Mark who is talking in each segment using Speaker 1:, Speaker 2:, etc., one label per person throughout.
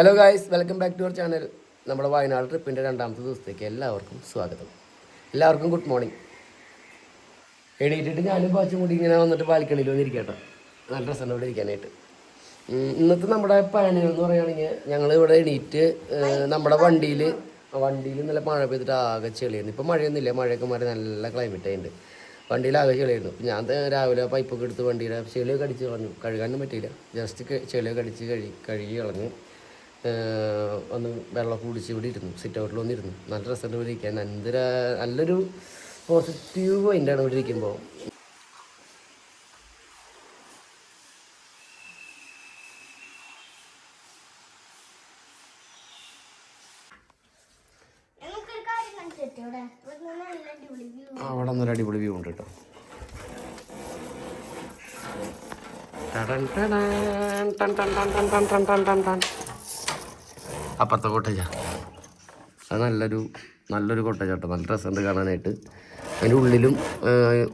Speaker 1: Hello guys welcome back to our channel നമ്മുടെ വയനാട് ട്രിപ്പിന്റെ രണ്ടാമത്തെ ദിവസത്തേക്ക് എല്ലാവർക്കും സ്വാഗതം. എല്ലാവർക്കും ഗുഡ് മോർണിംഗ് എണീറ്റിട്ട് ഞാനും പാച്ചും കൂടി ഇങ്ങനെ വന്നിട്ട് ബാൽക്കണിയിൽ വന്നിരിക്കട്ടെ. നല്ല ഡ്രസ്സാണ് ഇവിടെ ഇരിക്കാനായിട്ട്. ഇന്നത്തെ നമ്മുടെ പ്ലാനുകൾ എന്ന് പറയുകയാണെങ്കിൽ ഞങ്ങൾ ഇവിടെ എണീറ്റ് നമ്മുടെ വണ്ടിയിൽ വണ്ടിയിൽ നല്ല മഴ പെയ്തിട്ട് ആകെ ചെളിയായിരുന്നു. ഇപ്പോൾ മഴയൊന്നുമില്ല. മഴയൊക്കെ മാറി നല്ല ക്ലൈമറ്റ് ആയിട്ട് വണ്ടിയിൽ ആകെ ചെളിയായിരുന്നു. ഞാൻ രാവിലെ പൈപ്പൊക്കെ എടുത്ത് വണ്ടിയുടെ ചെളിയൊക്കെ അടിച്ച് കളഞ്ഞു. കഴുകാനൊന്നും പറ്റിയില്ല. ജസ്റ്റ് ചെളിയൊക്കെ അടിച്ച് കഴുകി കഴുകി കളഞ്ഞ്. ഒന്ന് വെള്ളമൊക്കെ കുടിച്ച് ഇവിടെ ഇരുന്നു സിറ്റ് ഔട്ടിൽ വന്നിരുന്നു. നല്ല രസമുണ്ട് ഇവിടെ ഇരിക്കാൻ. എന്തൊരു നല്ലൊരു പോസിറ്റീവ് മൈൻഡാണ് ഇവിടെ ഇരിക്കുമ്പോൾ അവിടെ നിന്നൊരു അടിപൊളി വ്യൂ ഉണ്ട് കേട്ടോ. ടൺ ടൺ ടൺ ടൺ ടൻ ടൻ ടൻ ടൻ ടൻ. അപ്പുറത്തെ കോട്ടേജാ. അത് നല്ലൊരു നല്ലൊരു കോട്ടേജാട്ടോ. നല്ല രസമുണ്ട് കാണാനായിട്ട്. അതിന്റെ ഉള്ളിലും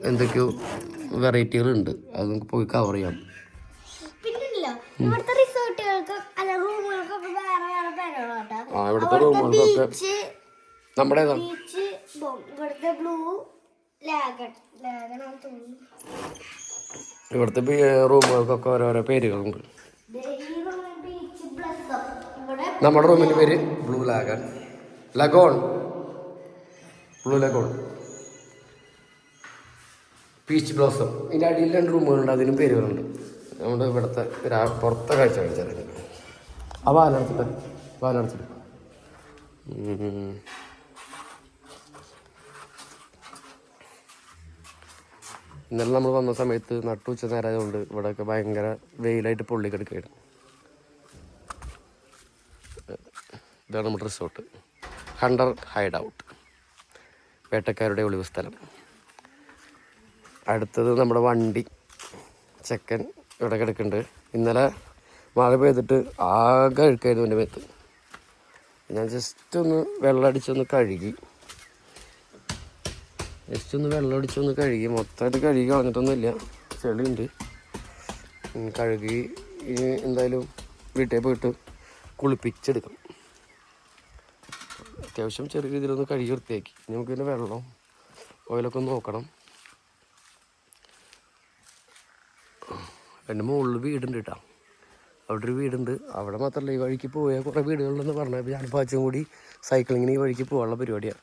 Speaker 1: എന്തൊക്കെയോ വെറൈറ്റികളുണ്ട്. അത് നമുക്ക് പോയി കവർ ചെയ്യാം.
Speaker 2: ഇവിടുത്തെ റൂമുകൾക്കൊക്കെ
Speaker 1: നമ്മുടെ
Speaker 2: ഇവിടുത്തെ ബ്ലൂ ലാഗൺ ലാഗണാന്ന് തോന്നുന്നു.
Speaker 1: ഇവിടുത്തെ റൂമുകൾക്കൊക്കെ ഓരോരോ പേരുകളുണ്ട്
Speaker 2: ദേ ഈ റൂം ബീച്ച് ബ്ലസ് ഇവിടെ
Speaker 1: നമ്മുടെ റൂമിന്റെ പേര് blue lagoon. Lagoon. Blue lagoon. Peach blossom. ഇതിന്റെ അടിയിൽ രണ്ട് റൂമുകളുണ്ട് അതിനും പേരുകളുണ്ട്. നമ്മുടെ ഇവിടുത്തെ പുറത്തെ കാഴ്ച കാണിച്ചറിയാം ആ വാലടച്ചിട്ട് വാലടച്ചിട്ട്. ഇന്നലെ നമ്മൾ വന്ന സമയത്ത് നട്ടുച്ച നേരമായതുകൊണ്ട് ഇവിടെയൊക്കെ ഭയങ്കര വെയിലായിട്ട് പൊള്ളി കിടക്കുകയായിരുന്നു ഇതാണ് നമ്മുടെ റിസോർട്ട്. ഹണ്ടർ ഹൈഡ് ഔട്ട് വേട്ടക്കാരുടെ ഒളിവ് സ്ഥലം. അടുത്തത് നമ്മുടെ വണ്ടി. ചെക്കൻ ഇവിടെ കിടക്കുന്നുണ്ട്. ഇന്നലെ മഴ പെയ്തിട്ട് ആകെ അഴുക്കായിരുന്നു എന്റെ മേത്ത്. ഞാൻ ജസ്റ്റ് ഒന്ന് വെള്ളം അടിച്ചൊന്ന് കഴുകി. ജസ്റ്റ് ഒന്ന് വെള്ളം അടിച്ചൊന്ന് കഴുകി. മൊത്തമായിട്ട് കഴുകി കളഞ്ഞിട്ടൊന്നുമില്ല. ചെളിയുണ്ട്. കഴുകി. എന്തായാലും വീട്ടിൽ പോയിട്ട് കുളിപ്പിച്ചെടുക്കണം. അത്യാവശ്യം ചെറിയ രീതിയിലൊന്ന് കഴുകി വൃത്തിയാക്കി. നമുക്ക് പിന്നെ വെള്ളം ഓയിലൊക്കെ ഒന്ന് നോക്കണം. എന്റെ മുകളിൽ വീടുണ്ട് കേട്ടോ അവിടെ ഒരു വീടുണ്ട്. അവിടെ മാത്രമല്ല ഈ വഴിക്ക് പോയാൽ കുറേ വീടുകളുണ്ടെന്ന് പറഞ്ഞപ്പോൾ ഞാൻ പാച്ചും കൂടി സൈക്ലിങ്ങിന് ഈ വഴിക്ക് പോകാനുള്ള പരിപാടിയാണ്.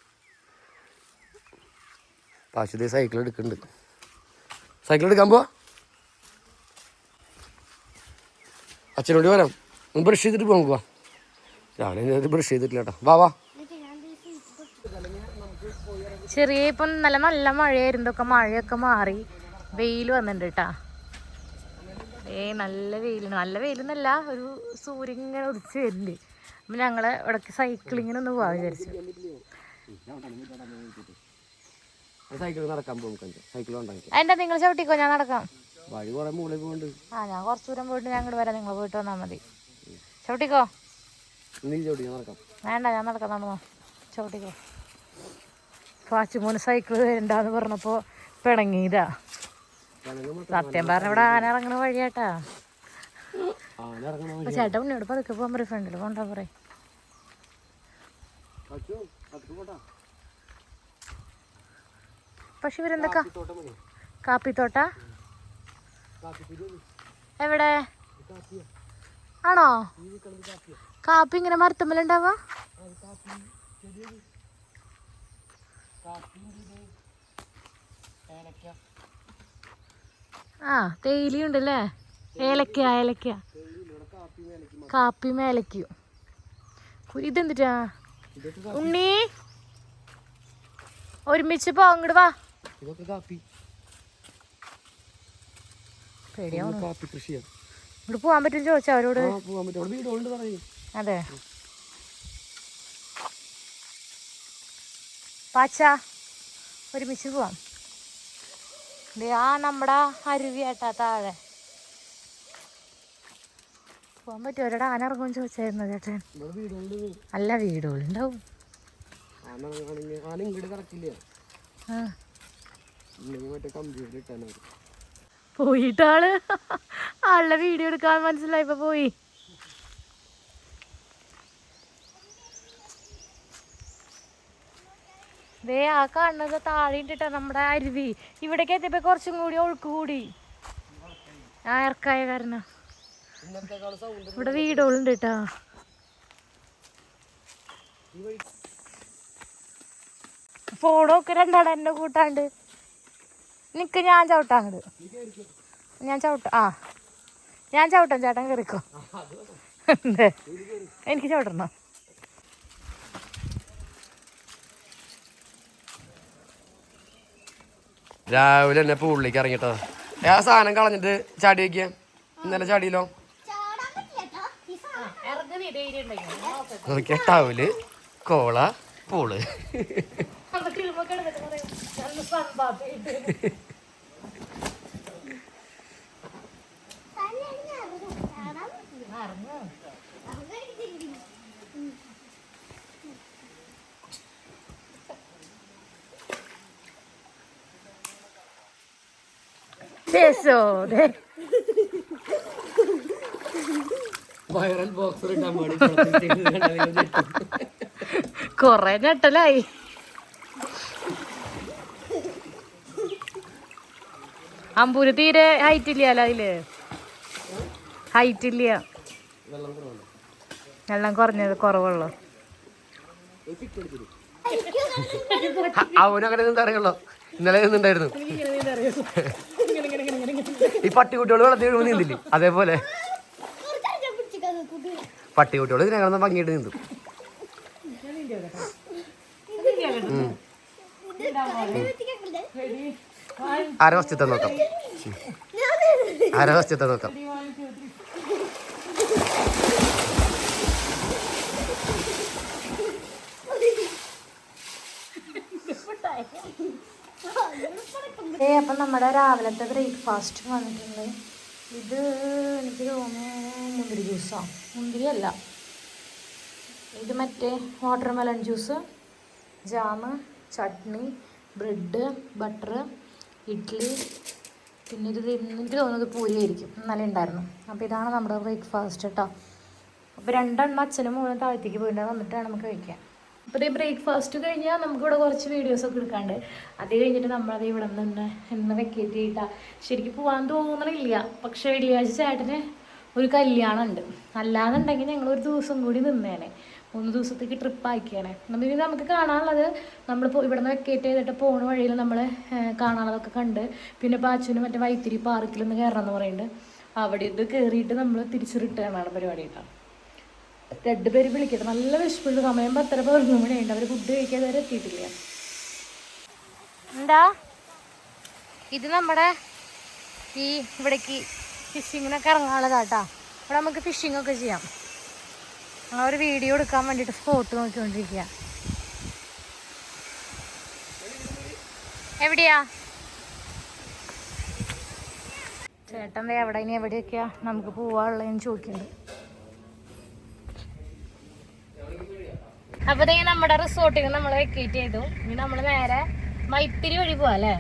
Speaker 1: പാച്ചുദേ സൈക്കിൾ എടുക്കുന്നുണ്ട്. സൈക്കിൾ എടുക്കാൻ പോവാ. അച്ഛനോട് വരാം. ബ്രഷ് ചെയ്തിട്ട് പോകാം രാവിലെ ബ്രഷ് ചെയ്തിട്ടില്ല കേട്ടോ വാ വാ.
Speaker 3: ചെറിയ ഇപ്പം നല്ല നല്ല മഴയായിരുന്നു. ഒക്കെ മഴയൊക്കെ മാറി. വെയിൽ വന്നിട്ടുണ്ട് കേട്ടാ ഏ നല്ല വെയിലാണ് നല്ല വെയിലെന്നല്ല ഒരു സൂര്യൻ ഇങ്ങനെ ഉദിച്ച് വരുന്നുണ്ട് അപ്പം ഞങ്ങൾ ഇവിടേക്ക് സൈക്ലിങ്ങിനൊന്ന് പോകാൻ വിചാരിച്ചു.
Speaker 1: സൈക്കിൾ നടക്കാൻ പോകും സൈക്കിൾ
Speaker 3: അതിന്റെ നിങ്ങൾ ചവിട്ടിക്കോ? ഞാൻ നടക്കാം.
Speaker 1: വഴി കുറെ മുകളിൽ പോകുന്നുണ്ട്
Speaker 3: ആ ഞാൻ കുറച്ച് ദൂരം പോയിട്ട് ഞാൻ ഇങ്ങോട്ട് വരാം. നിങ്ങൾ പോയിട്ട് വന്നാൽ മതി. ചവിട്ടിക്കോ?
Speaker 1: നീ നടക്കാം.
Speaker 3: വേണ്ട ഞാൻ നടക്കാം. നടന്നോ. ചവിട്ടിക്കോ. പാച്ചു പാച്ചുമോന് സൈക്കിൾ വരണ്ടെന്ന് പറഞ്ഞപ്പോ പിണങ്ങിയതാ. സത്യം പറഞ്ഞ ഇവിടെ ആന ഇറങ്ങണ വഴിയാട്ടാ. ചേട്ടൻ മുന്നോട് പതുക്കെ പോകാൻ പറയും ഫ്രണ്ടിൽ പോണ്ടാ പറയും. പക്ഷെ ഇവരെന്തൊക്കെ? കാപ്പിത്തോട്ട എവിടെ? ആണോ? കാപ്പി ഇങ്ങനെ
Speaker 1: മരത്തമ്മലുണ്ടാവാ? കാപ്പിന്റെ ഏലക്ക
Speaker 3: ആ തേയിലുണ്ടല്ലേ ഏലക്ക ഏലക്ക.
Speaker 1: കാപ്പി
Speaker 3: മേലയ്ക്കും. ഇതെന്തിട്ടാ? ഉണ്ണി? ഒരുമിച്ച് പോ അങ്ങോട്ട് വാ. പോവാൻ പറ്റും ചോദിച്ചാ അവരോട്. അതെ. പാച്ച ഒരുമിച്ച് പോവാം. ആ നമ്മുടെ അരുവി ഏട്ടാ താഴെ. പോവാൻ പറ്റും ഒരിടെ ആന ഇറങ്ങും ചോദിച്ചായിരുന്നു ചേട്ടൻ. അല്ല വീടുകളുണ്ടാവും. പോയിട്ടാൾ. ആളുടെ വീഡിയോ എടുക്കാൻ മനസ്സിലായപ്പോ പോയി. ദേ ആ കാണുന്നത് താഴെ ഇട്ടിട്ടാ നമ്മുടെ അരുവി. ഇവിടേക്ക് എത്തിയപ്പോ കുറച്ചും കൂടി ഒഴുക്ക് കൂടി. ആ ഇറക്കായ കാരണം. ഇവിടെ വീടുകളുണ്ട് കേട്ടാ. ഫോണോ ഒക്കെ രണ്ടാണ് എന്നെ കൂട്ടാണ്ട്. നിക്ക് ഞാൻ ചവിട്ടാ അങ്ങോട്ട് ഞാൻ ചവിട്ട ആ. ഞാൻ ചവിട്ടാം ചേട്ടൻ കയറിക്കോ എനിക്ക് ചവിട്ടണം?
Speaker 1: രാവിലെ തന്നെ പൂളിലേക്ക് ഇറങ്ങിട്ടോ. ഞാൻ സാധനം കളഞ്ഞിട്ട് ചാടി വെക്കാം ഇന്നലെ ചാടിയല്ലോ? നോക്കിയ ടവൽ കോള പൂൾ
Speaker 2: തന്നെയാണ് ഞാൻ അറിഞ്ഞത്. ചാടാൻ പറ്റില്ല നമുക്ക് തിരിഞ്ഞു
Speaker 3: ശേഷോ ദേ.
Speaker 1: വൈറൽ ബോക്സർ ഇടാൻ പാടി
Speaker 3: കൊറേ ഞെട്ടലായി. അമ്പൂര് തീരെ ഹൈറ്റ് ഇല്ല അതിൽ. ഹൈറ്റ് ഇല്ല. വെള്ളം കുറഞ്ഞത് കുറവുള്ളൂ.
Speaker 1: അവനങ്ങനെ നിന്ന് അറിയുള്ളൂ. ഇന്നലെ നിന്നുണ്ടായിരുന്നു. ഈ പട്ടിക്കുട്ടികൾ വെള്ളത്തിൽ വീഴുമ്പോൾ നീന്തില്ലേ? അതേപോലെ.
Speaker 2: പട്ടി കുട്ടികൾ
Speaker 1: ഇതിനകം ഇതിനകത്ത് ഭംഗിയിട്ട് നീന്തും വസ്തുത്തെ നോക്കാം? വസ്തുത്തെ നോക്കാം?
Speaker 3: ഏ അപ്പം നമ്മുടെ രാവിലത്തെ ബ്രേക്ക്ഫാസ്റ്റ് വന്നിട്ടുണ്ട്. ഇത് എനിക്ക് തോന്നുന്നു മുന്തിരി ജ്യൂസാ. മുന്തിരി അല്ല. ഇത് മറ്റേ watermelon juice jam chutney bread butter idli പിന്നെ ഇത് എനിക്ക് തോന്നുന്നത് പൂരി ആയിരിക്കും. ഇന്നലെ ഉണ്ടായിരുന്നു. അപ്പോൾ ഇതാണ് നമ്മുടെ ബ്രേക്ക്ഫാസ്റ്റ് കേട്ടോ അപ്പോൾ രണ്ടെണ്ണം അച്ഛനും മോനും താഴത്തേക്ക് പോയിട്ട് വന്നിട്ടാണ് നമുക്ക് കഴിക്കാൻ. അപ്പോൾ ഈ ബ്രേക്ക്ഫാസ്റ്റ് കഴിഞ്ഞാൽ നമുക്കിവിടെ കുറച്ച് വീഡിയോസ് ഒക്കെ എടുക്കാണ്ട്. അത് കഴിഞ്ഞിട്ട് നമ്മളത് ഇവിടെ നിന്ന് എന്ന് വെക്കേറ്റ് ചെയ്താൽ ശരിക്കും പോകാൻ തോന്നണില്ല. പക്ഷേ വെള്ളിയാഴ്ച ചേട്ടന് ഒരു കല്യാണം ഉണ്ട് അല്ലാന്നുണ്ടെങ്കിൽ ഞങ്ങൾ ഒരു ദിവസം കൂടി നിന്നേനെ. മൂന്ന് ദിവസത്തേക്ക് ട്രിപ്പ് ആക്കിയാണ് നമ്മൾ ഇനി നമുക്ക് കാണാനുള്ളത് നമ്മൾ ഇവിടെ നിന്ന് വെക്കേറ്റ് ചെയ്തിട്ട് പോകുന്ന വഴിയിൽ നമ്മൾ കാണാനുള്ളതൊക്കെ കണ്ട്. പിന്നെ പാച്ചുവിന് മറ്റേ വൈത്തിരി പാർക്കിൽ നിന്ന് കയറണം എന്ന് പറയുന്നുണ്ട്. അവിടെ ഇത് കയറിയിട്ട് നമ്മൾ തിരിച്ചു റിട്ടേൺ ആണ് പരിപാടി കേട്ടോ. രണ്ട് പേര് വിളിക്കട്ടെ. നല്ല വിശപ്പുണ്ട്. സമയം പത്തര പതിനൊന്ന് മണിയുണ്ട് അവർ ഫുഡ് കഴിക്കാതെ വരെ എത്തിയിട്ടില്ല. എന്താ? ഇത് നമ്മുടെ ഈ ഇവിടേക്ക് ഫിഷിങ്ങിനൊക്കെ ഇറങ്ങാനുള്ളതാട്ടാ ഇവിടെ നമുക്ക് ഫിഷിംഗ് ഒക്കെ ചെയ്യാം. ആ ഒരു വീഡിയോ എടുക്കാൻ വേണ്ടിയിട്ട് സ്പോട്ട് നോക്കിക്കൊണ്ടിരിക്കുക എവിടെയാ? ചേട്ടൻ ദേ എവിടെ? ഇനി എവിടെയൊക്കെയാ നമുക്ക് പോവാനുള്ളതെന്ന് ചോദിക്കുന്നുണ്ട്. അപ്പൊ ദേ നമ്മുടെ റിസോർട്ടിൽ നമ്മൾ വെക്കേറ്റ് ചെയ്തു. ഇനി നമ്മൾ നേരെ മൈത്തിരി വഴി പോവാ അല്ലേ?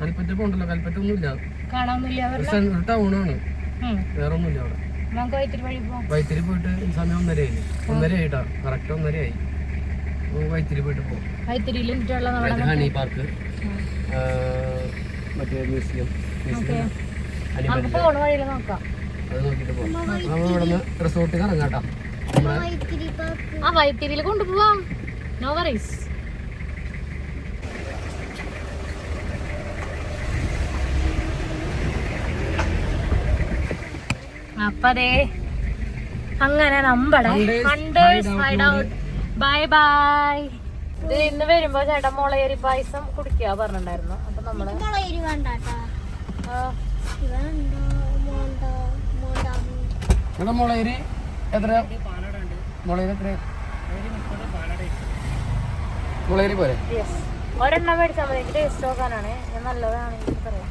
Speaker 1: കൽപ്പറ്റ പോണ്ടല്ലോ. കൽപ്പറ്റ ഒന്നുമില്ല.
Speaker 3: കാണാനൊന്നുമില്ല
Speaker 1: ടൗണാണ്. വേറെ ഒന്നുമില്ല അവിടെ.
Speaker 3: നമുക്ക് വൈത്തിരി വഴി പോവാം.
Speaker 1: വൈത്തിരി പോയിട്ട് സമയം ഒന്നര ആയി ഒന്നര ആയിട്ടാ കറക്റ്റ് ഒന്നര ആയി വൈത്തിരി പോയിട്ട് പോകും
Speaker 3: വൈത്തിരിയിൽ
Speaker 1: ഹണി പാർക്ക് മറ്റേ മ്യൂസിയം മ്യൂസിയം അത് നോക്കിയിട്ട് പോകാം നമ്മൾ ഇവിടെ നിന്ന് റിസോർട്ടിൽ ഇറങ്ങാട്ടാ
Speaker 3: ആ വൈത്തിരിയിൽ കൊണ്ടുപോവാം. നോ വറീസ് അപ്പതേ അങ്ങനെ നമ്മടെ ബൈ ബൈ ഇത് ഇന്ന് വരുമ്പോ ചേട്ടൻ മുളയരി പായസം കുടിക്കുക പറഞ്ഞിട്ടുണ്ടായിരുന്നു. അപ്പൊ
Speaker 1: നമ്മൾ മുളയരി എത്ര? എത്ര മുളയരി പോരെ?
Speaker 3: മുളേരി ഒരെണ്ണം മേടിച്ചാൽ മതി. എനിക്ക് ടേസ്റ്റ് നോക്കാനാണ്. ഞാൻ നല്ലതാണ് എനിക്ക് പറയാം.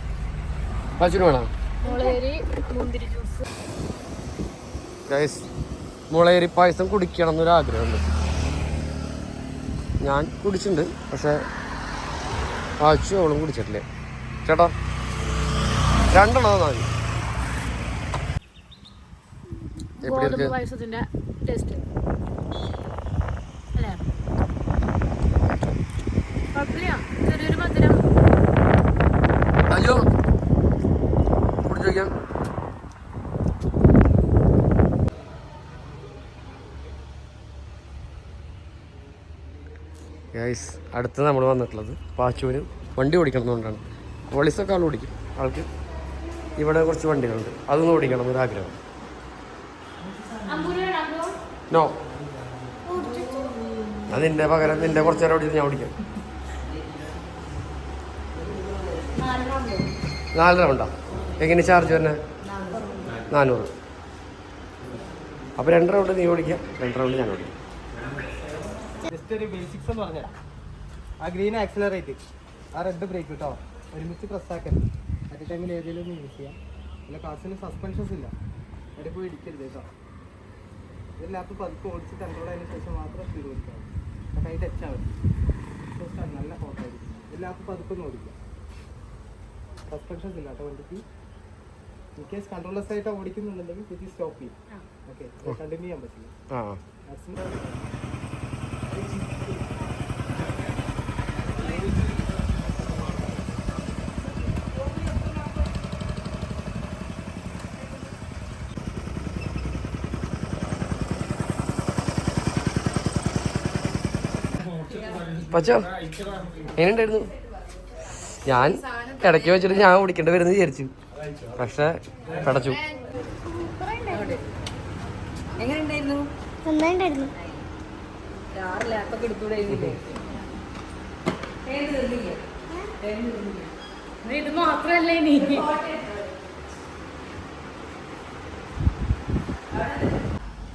Speaker 1: പശുവിന് വേണം?
Speaker 3: മുളയരി മുന്തിരി ജ്യൂസ്
Speaker 1: ഗൈസ് മുളയരി പായസം കുടിക്കണം എന്നൊരു ആഗ്രഹമുണ്ട്. ഞാൻ കുടിച്ചിട്ടുണ്ട് പക്ഷെ ആച്ചു അവളും കുടിച്ചിട്ടില്ലേ. ചേട്ടാ രണ്ടെണ്ണം മതി.
Speaker 3: ഗോതമ്പ് അല്ലേ?
Speaker 1: ചെറിയൊരു അടുത്ത് നമ്മൾ വന്നിട്ടുള്ളത് പാച്ചൂര് വണ്ടി ഓടിക്കണമെന്നുകൊണ്ടാണ്. കോളിസൊക്കെ ആൾ ഓടിക്കും. ആൾക്ക് ഇവിടെ കുറച്ച് വണ്ടികളുണ്ട്. അതൊന്നും ഓടിക്കണം ഒരാഗ്രഹം നോ അത് നിന്റെ പകരം നിന്റെ കുറച്ച് നേരം ഓടിച്ച് ഞാൻ ഓടിക്കാം. നാല് റൗണ്ടാ എങ്ങനെ ചാർജ് തന്നെ നാനൂറ്. അപ്പോൾ രണ്ടര റൗണ്ട് നീ ഓടിക്കാം. രണ്ടര റൗണ്ട് ഞാൻ ഓടിക്കാം.
Speaker 4: ജസ്റ്റ് ഒരു ബേസിക്സ് എന്ന് പറഞ്ഞാൽ ആ ഗ്രീൻ ആക്സിലറേറ്റ് ആ റെഡ് ബ്രേക്ക് കേട്ടോ ഒരുമിച്ച് പ്രസ്സാക്കരുത് അറ്റ് ടൈമിൽ ഏതെങ്കിലും ഒന്ന് യൂസ് ചെയ്യാം. അല്ല കാസിന് സസ്പെൻഷൻസ് ഇല്ല. അവിടെ പോയി ഇടിക്കരുത് കേട്ടോ. ഒരു ലാപ്പ് പതുക്കെ ഓടിച്ച് കൺട്രോൾ ആയതിനു ശേഷം മാത്രം സ്പീഡ് ഓടിക്കാം കൈ ടച്ചാൽ Just നല്ല ഫോട്ടോ ആയിരിക്കും. ഒരു ലാപ്പ് പതുക്കെ ഒന്ന് ഓടിക്കാം. സസ്പെൻഷൻസ് ഇല്ല കേട്ടോ വണ്ടിക്ക്. ഇൻ കേസ് കൺട്രോളസ് ആയിട്ട് ഓടിക്കുന്നുണ്ടെങ്കിൽ ഇത് സ്റ്റോപ്പ് ചെയ്യും. ഓക്കെ കണ്ടിന്യൂ ചെയ്യാൻ പറ്റില്ല.
Speaker 1: പച്ചോ? എങ്ങനെയുണ്ടായിരുന്നു? ഞാൻ ഇടയ്ക്ക് വെച്ചിട്ട് ഞാൻ ഓടിക്കേണ്ടി വരുന്നത് വിചാരിച്ചു. പക്ഷെ പടച്ചു.
Speaker 3: ഇത് മാത്രല്ലേ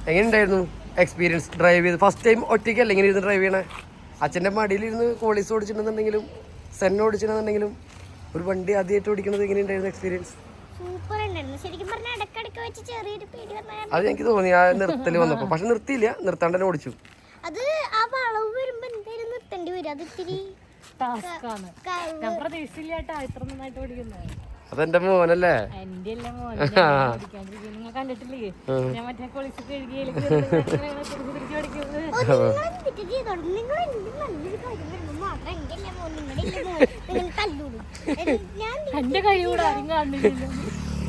Speaker 1: എങ്ങനെയുണ്ടായിരുന്നു? എക്സ്പീരിയൻസ് ഡ്രൈവ് ചെയ്ത് ഫസ്റ്റ് ടൈം ഒറ്റയ്ക്കല്ലേ ഇങ്ങനെ ഇരുന്ന് ഡ്രൈവ് ചെയ്യണേ? അച്ഛന്റെ മടിയിലിരുന്ന് കോളീസ് ഓടിച്ചിട്ടുണ്ടെന്നുണ്ടെങ്കിലും സെൻ ഓടിച്ചിട്ടുണ്ടെന്നുണ്ടെങ്കിലും ഒരു വണ്ടി ആദ്യമായിട്ട് ഓടിക്കുന്നത് എങ്ങനെയുണ്ടായിരുന്നു എക്സ്പീരിയൻസ്
Speaker 2: സൂപ്പർ ഉണ്ടായിരുന്നു ശരിക്കും പറഞ്ഞാൽ ഇടക്കിടക്ക് വെച്ച് ചെറിയൊരു പേടി വന്നാൽ
Speaker 1: അത് എനിക്ക് തോന്നി ആ നിർത്തൽ വന്നപ്പോൾ പക്ഷെ നിർത്തിയില്ല നിർത്താണ്ട് തന്നെ ഓടിച്ചു.
Speaker 2: അത് ആ വളവ് വരുമ്പോ എന്തായാലും നിർത്തേണ്ടി വരും. അത് ഇത്തിരി
Speaker 3: ടാസ്കാണ്
Speaker 2: ക-
Speaker 3: ഞാൻ പ്രതീക്ഷയില്ലാട്ടാ ഇത്ര നന്നായിട്ട് ഓടിക്കുന്നത്.
Speaker 1: അതെന്റെ മോനല്ലേ
Speaker 3: എന്റെ എല്ലാം മോനെ ഓടിക്കാണ്ടിരിക്കും നിങ്ങൾ കണ്ടിട്ടില്ലേ ഞാൻ മറ്റേ കൊളിച്ച് കഴുകിയിൽ തിരിച്ചു
Speaker 2: നിങ്ങൾ എന്തൊക്കെ നിങ്ങൾ എന്ത് നല്ലൊരു കാര്യം മാത്രം എന്റെ അല്ലേ മോൻ നിങ്ങളുടെ ഇല്ലേ നിങ്ങൾ തല്ലൂടും ഞാൻ
Speaker 3: എന്റെ കൈ കൂടെ ആരും കാണുന്നില്ലല്ലോ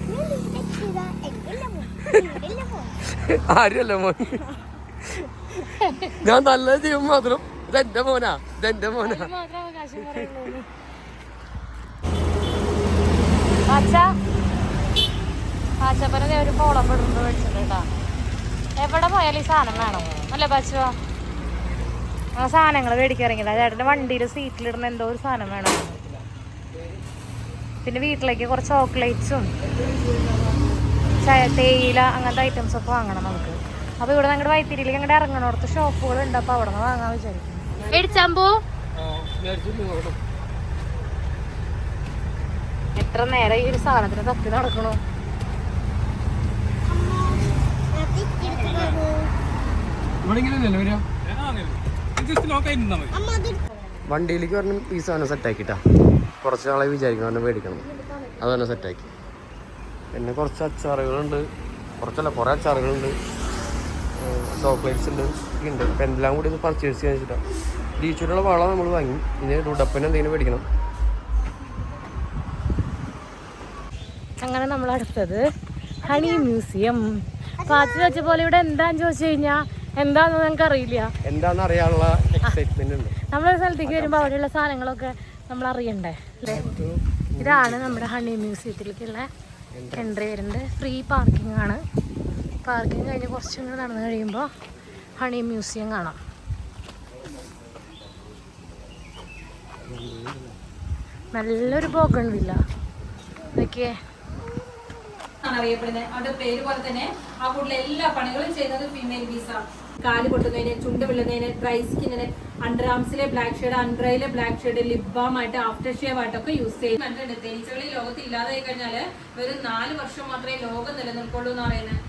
Speaker 2: നിങ്ങൾ തെറ്റ് ചെയ്താ എന്റെ അല്ലേ മോൻ നിങ്ങളുടെ അല്ലേ മോൻ
Speaker 1: ആരുമല്ല മോൻ ഞാൻ നല്ലത് ചെയ്യും മാത്രം ഇതെന്റെ മോനാ ഇതെന്റെ മോനാ
Speaker 3: ഇത് മാത്രം അവകാശം പറയുള്ളൂ പാച്ച പാച്ചപ്പനെ ഒരു കോളം പെടുന്നു കേട്ടാ എവിടെ പോയാലും ഈ സാധനം വേണം. അല്ലേ ആ സാധനങ്ങൾ മേടിക്കാറിങ്ങില്ല. ചേട്ടന്റെ വണ്ടിയിൽ സീറ്റിലിടുന്ന എന്തോ ഒരു സാധനം വേണം. പിന്നെ വീട്ടിലേക്ക് കുറച്ച് ചോക്ലേറ്റ്സും ചായ- തേയില അങ്ങനത്തെ ഐറ്റംസ് ഒക്കെ വാങ്ങണം നമുക്ക്. അപ്പോൾ ഇവിടെ ഞങ്ങളുടെ വൈത്തിരിയിലേക്ക് ഞങ്ങളുടെ ഇറങ്ങണോടത്ത് ഷോപ്പുകൾ ഉണ്ട്. അപ്പോൾ അവിടെ നിന്ന് വാങ്ങാൻ വിചാരിക്കും മേടിച്ചാമ്പോ എത്ര നേരം ഈ ഒരു സാധനത്തിന് തപ്പി നടക്കണു?
Speaker 1: വണ്ടിയിലേക്ക് പറഞ്ഞ ഈ സാധനം സെറ്റാക്കിട്ടാ കുറച്ച് നാളെ വിചാരിക്കണം പറഞ്ഞ് മേടിക്കണം. അത് തന്നെ സെറ്റാക്കി പിന്നെ കുറച്ച് അച്ചാറുകളുണ്ട്. കുറച്ചല്ല കുറേ അച്ചാറുകളുണ്ട്. ചോക്ലേറ്റ്സ് ഉണ്ട്. ഉണ്ട്. അപ്പം എല്ലാം കൂടി ഒന്ന് പർച്ചേസ് ചെയ്യാൻ വെച്ചിട്ടാണ് ബീച്ചിലുള്ള വളം നമ്മൾ വാങ്ങി. ഇനി ഡുഡപ്പന് എന്തെങ്കിലും മേടിക്കണം.
Speaker 3: അങ്ങനെ നമ്മൾ അടുത്തത് ഹണി മ്യൂസിയം. പാച്ചു വെച്ച പോലെ ഇവിടെ എന്താന്ന് ചോദിച്ചു കഴിഞ്ഞാൽ എന്താന്ന് ഞങ്ങൾക്ക് അറിയില്ല
Speaker 1: എന്താണെന്ന് അറിയാനുള്ള എക്സൈറ്റ്മെന്റ് ഉണ്ട്.
Speaker 3: നമ്മളൊരു സ്ഥലത്തേക്ക് വരുമ്പോൾ അവിടെയുള്ള സാധനങ്ങളൊക്കെ നമ്മൾ അറിയണ്ടേ ഇതാണ് നമ്മുടെ ഹണി മ്യൂസിയത്തിലേക്കുള്ള എൻട്രി വരുന്നത്. ഫ്രീ പാർക്കിംഗ് ആണ്. പാർക്കിംഗ് കഴിഞ്ഞ് കുറച്ചും കൂടെ നടന്നു കഴിയുമ്പോൾ ഹണി മ്യൂസിയം കാണാം. നല്ലൊരു പോക്കുണ്ടില്ല വില്ല.
Speaker 5: ആണ് അറിയപ്പെടുന്നത്. അവരുടെ പേര് പോലെ തന്നെ ആ കൂടുതൽ എല്ലാ പണികളും ചെയ്യുന്നത് ഫീമെയിൽ ബീസ് ആണ്. കാൽ പൊട്ടുന്നതിന് ചുണ്ട് വിള്ളുന്നതിന് ഡ്രൈ സ്കിന്നിന് അണ്ടർ ആംസിലെ ബ്ലാക്ക് ഷെയ്ഡ് അണ്ടറയിലെ ബ്ലാക്ക് ഷെയ്ഡ് ലിപ് ബാം ആയിട്ട് ആഫ്റ്റർ ഷേവ് ആയിട്ടൊക്കെ യൂസ് ചെയ്യും കണ്ടിട്ടുണ്ട്. തേനീച്ചകൾ ഈ ലോകത്ത് ഇല്ലാതായി കഴിഞ്ഞാൽ വെറും നാല് വർഷം മാത്രമേ ലോകം നിലനിൽക്കുള്ളൂ എന്ന് പറയുന്നത്.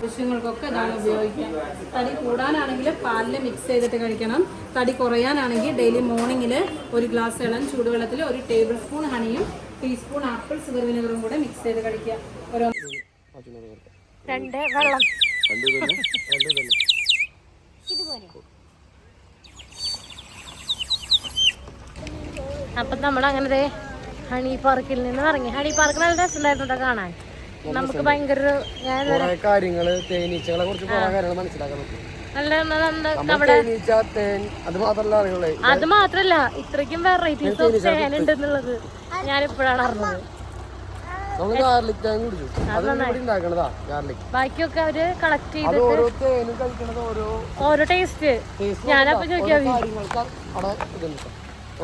Speaker 5: ആവശ്യങ്ങൾക്കൊക്കെ ഇതാണ് ഉപയോഗിക്കുക. തടി കൂടാനാണെങ്കിൽ പാലിൽ മിക്സ് ചെയ്തിട്ട് കഴിക്കണം. തടി കുറയാനാണെങ്കിൽ ഡെയിലി മോർണിംഗിൽ ഒരു ഗ്ലാസ് ഇളം ചൂടുവെള്ളത്തിൽ ഒരു ടേബിൾ സ്പൂൺ ഹണിയും ടീസ്പൂൺ ആപ്പിൾ സുഗർ വിനെഗറും കൂടെ മിക്സ് ചെയ്ത് കഴിക്കുക. ഓരോ
Speaker 3: രണ്ട് വെള്ളം.
Speaker 2: ഇതുപോലെ.
Speaker 3: അപ്പം നമ്മൾ അങ്ങനെ ദേ ഹണി പാർക്കിൽ നിന്ന് ഇറങ്ങി. ഹണി പാർക്ക് നല്ല രസമുണ്ടായിരുന്നു കാണാൻ. നമുക്ക് ഭയങ്കര ഒരു ഞാൻ
Speaker 1: കാര്യങ്ങൾ തേനീച്ചകളെ കുറിച്ച് മനസ്സിലാക്കാൻ പറ്റും.
Speaker 3: നല്ല
Speaker 1: അത്
Speaker 3: മാത്രല്ല ഇത്രയ്ക്കും വെറൈറ്റീസ് ഓഫ് തേൻ ഉണ്ടെന്നുള്ളത് ഞാൻ ഇപ്പോഴാണ് അറിഞ്ഞത് ബാക്കിയൊക്കെ അവർ കളക്ട് ചെയ്ത്
Speaker 1: ഓരോ
Speaker 3: ടേസ്റ്റ് ഞാനപ്പൊ. ചോദിക്കാം.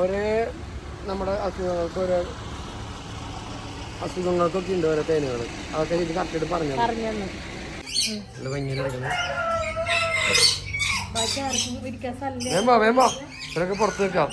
Speaker 1: ഒരേ നമ്മുടെ അസുഖങ്ങൾക്ക് അസുഖങ്ങൾക്കൊക്കെ ഉണ്ട് ഓരോ തേനുകൾ അതൊക്കെ കറക്റ്റായിട്ട് പറഞ്ഞു
Speaker 3: പറഞ്ഞു
Speaker 1: ഭംഗിയിൽ കിടക്കുന്നത് വേമ്പോ വേമ്പോ ഇവരൊക്കെ പുറത്ത് വെക്കാം